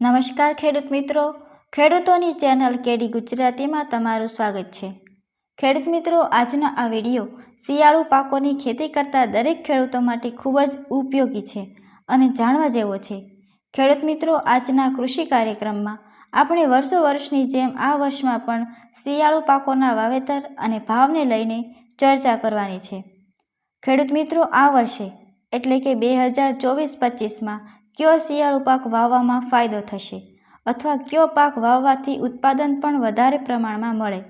નમસ્કાર ખેડૂત મિત્રો. ખેડૂતોની ચેનલ કેડી ગુજરાતીમાં તમારું સ્વાગત છે. ખેડૂત મિત્રો, આજનો આ વીડિયો શિયાળુ પાકોની ખેતી કરતા દરેક ખેડૂતો માટે ખૂબ જ ઉપયોગી છે અને જાણવા જેવો છે. ખેડૂત મિત્રો, આજના કૃષિ કાર્યક્રમમાં આપણે વર્ષો વર્ષની જેમ આ વર્ષમાં પણ શિયાળુ પાકોના વાવેતર અને ભાવને લઈને ચર્ચા કરવાની છે. ખેડૂત મિત્રો, આ વર્ષે એટલે કે બે હજાર ચોવીસ પચીસમાં કયો શિયાળુ પાક વાવવામાં ફાયદો થશે અથવા કયો પાક વાવવાથી ઉત્પાદન પણ વધારે પ્રમાણમાં મળે?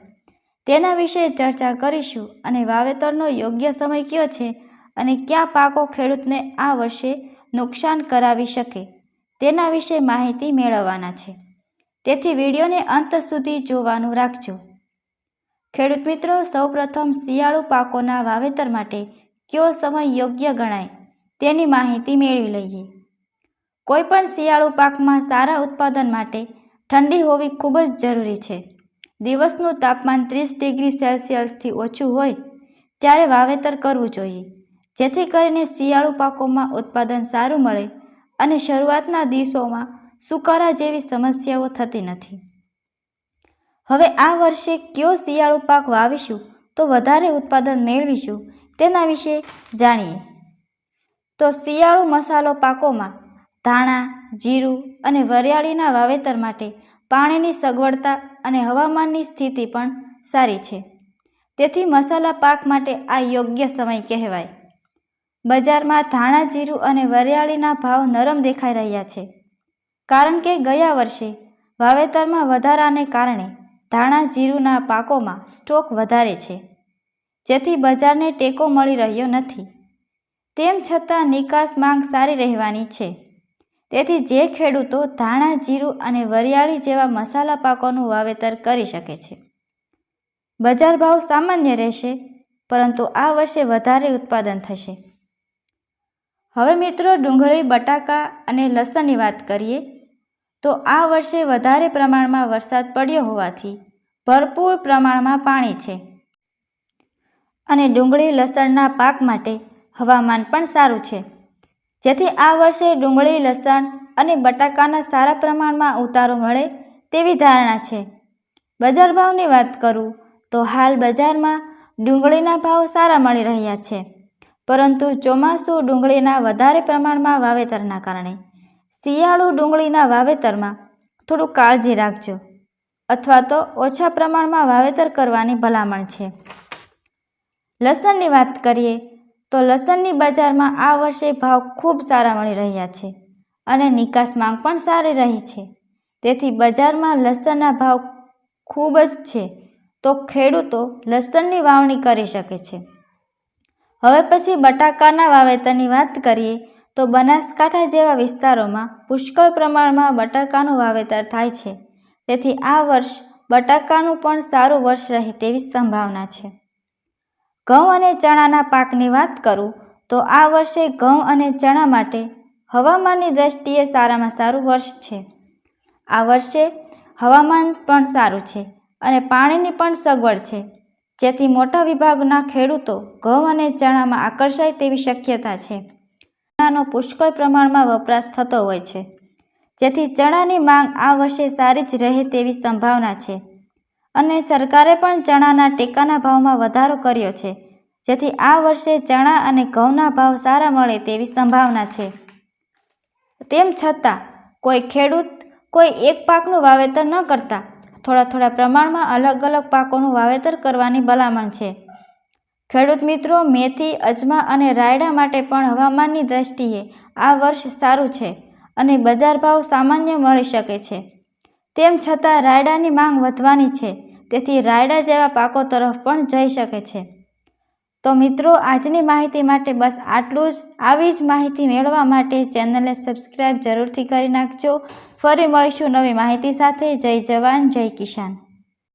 તેના વિશે ચર્ચા કરીશું અને વાવેતરનો યોગ્ય સમય કયો છે અને કયા પાકો ખેડૂતને આ વર્ષે નુકસાન કરાવી શકે? તેના વિશે માહિતી મેળવવાના છે. તેથી વિડીયોને અંત સુધી જોવાનું રાખજો. ખેડૂત મિત્રો, સૌપ્રથમ શિયાળુ પાકોના વાવેતર માટે કયો સમય યોગ્ય ગણાય તેની માહિતી મેળવી લઈએ. કોઈપણ શિયાળુ પાકમાં સારા ઉત્પાદન માટે ઠંડી હોવી ખૂબ જ જરૂરી છે. દિવસનું તાપમાન ત્રીસ ડિગ્રી સેલ્સિયસથી ઓછું હોય ત્યારે વાવેતર કરવું જોઈએ. જેથી કરીને શિયાળુ પાકોમાં ઉત્પાદન સારું મળે અને શરૂઆતના દિવસોમાં સુકારા જેવી સમસ્યાઓ થતી નથી. હવે આ વર્ષે કયો શિયાળુ પાક વાવીશું તો વધારે ઉત્પાદન મેળવીશું તેના વિશે જાણીએ. તો શિયાળુ મસાલો પાકોમાં ધાણા, જીરું અને વરિયાળીના વાવેતર માટે પાણીની સગવડતા અને હવામાનની સ્થિતિ પણ સારી છે. તેથી મસાલા પાક માટે આ યોગ્ય સમય કહેવાય. બજારમાં ધાણા, જીરું અને વરિયાળીના ભાવ નરમ દેખાઈ રહ્યા છે. કારણ કે ગયા વર્ષે વાવેતરમાં વધારાને કારણે ધાણા, જીરુંના પાકોમાં સ્ટોક વધારે છે. જેથી બજારને ટેકો મળી રહ્યો નથી. તેમ છતાં નિકાસ માંગ સારી રહેવાની છે. તેથી જે ખેડૂતો ધાણા, જીરું અને વરિયાળી જેવા મસાલા પાકોનું વાવેતર કરી શકે છે. બજાર ભાવ સામાન્ય રહેશે, પરંતુ આ વર્ષે વધારે ઉત્પાદન થશે. હવે મિત્રો ડુંગળી, બટાકા અને લસણની વાત કરીએ, તો આ વર્ષે વધારે પ્રમાણમાં વરસાદ પડ્યો હોવાથી ભરપૂર પ્રમાણમાં પાણી છે. અને ડુંગળી, લસણના પાક માટે હવામાન પણ સારું છે. જેથી આ વર્ષે ડુંગળી, લસણ અને બટાકાના સારા પ્રમાણમાં ઉતારો મળે તેવી ધારણા છે. બજાર ભાવની વાત કરું તો હાલ બજારમાં ડુંગળીના ભાવ સારા મળી રહ્યા છે. પરંતુ ચોમાસું ડુંગળીના વધારે પ્રમાણમાં વાવેતરના કારણે શિયાળુ ડુંગળીના વાવેતરમાં થોડું કાળજી રાખજો અથવા તો ઓછા પ્રમાણમાં વાવેતર કરવાની ભલામણ છે. લસણની વાત કરીએ તો લસણની બજારમાં આ વર્ષે ભાવ ખૂબ સારા મળી રહ્યા છે અને નિકાસ માંગ પણ સારી રહી છે. તેથી બજારમાં લસણના ભાવ ખૂબ જ છે તો ખેડૂતો લસણની વાવણી કરી શકે છે. હવે પછી બટાકાના વાવેતરની વાત કરીએ તો બનાસકાંઠા જેવા વિસ્તારોમાં પુષ્કળ પ્રમાણમાં બટાકાનું વાવેતર થાય છે. તેથી આ વર્ષ બટાકાનું પણ સારું વર્ષ રહે તેવી સંભાવના છે. ઘઉં અને ચણાના પાકની વાત કરું, તો આ વર્ષે ઘઉં અને ચણા માટે હવામાનની દ્રષ્ટિએ સારામાં સારું વર્ષ છે. આ વર્ષે હવામાન પણ સારું છે અને પાણીની પણ સગવડ છે. જેથી મોટા વિભાગના ખેડૂતો ઘઉં અને ચણામાં આકર્ષાય તેવી શક્યતા છે. ચણાનો પુષ્કળ પ્રમાણમાં વપરાશ થતો હોય છે. જેથી ચણાની માંગ આ વર્ષે સારી જ રહે તેવી સંભાવના છે. અને સરકારે પણ ચણાના ટેકાના ભાવમાં વધારો કર્યો છે. જેથી આ વર્ષે ચણા અને ઘઉંના ભાવ સારા મળે તેવી સંભાવના છે. તેમ છતાં, કોઈ ખેડૂત કોઈ એક પાકનું વાવેતર ન કરતા, થોડા થોડા પ્રમાણમાં અલગ અલગ પાકોનું વાવેતર કરવાની ભલામણ છે. ખેડૂત મિત્રો, મેથી, અજમા અને રાયડા માટે પણ હવામાનની દ્રષ્ટિએ આ વર્ષ સારું છે અને બજાર ભાવ સામાન્ય મળી શકે છે. તેમ છતાં, રાયડાની માંગ વધવાની છે. તેથી રાયડા જેવા પાકો તરફ પણ જઈ શકે છે. તો મિત્રો, આજની માહિતી માટે બસ આટલું જ. આવી જ માહિતી મેળવવા માટે ચેનલને સબસ્ક્રાઈબ જરૂરથી કરી નાખજો. ફરી મળીશું નવી માહિતી સાથે. જય જવાન, જય કિસાન.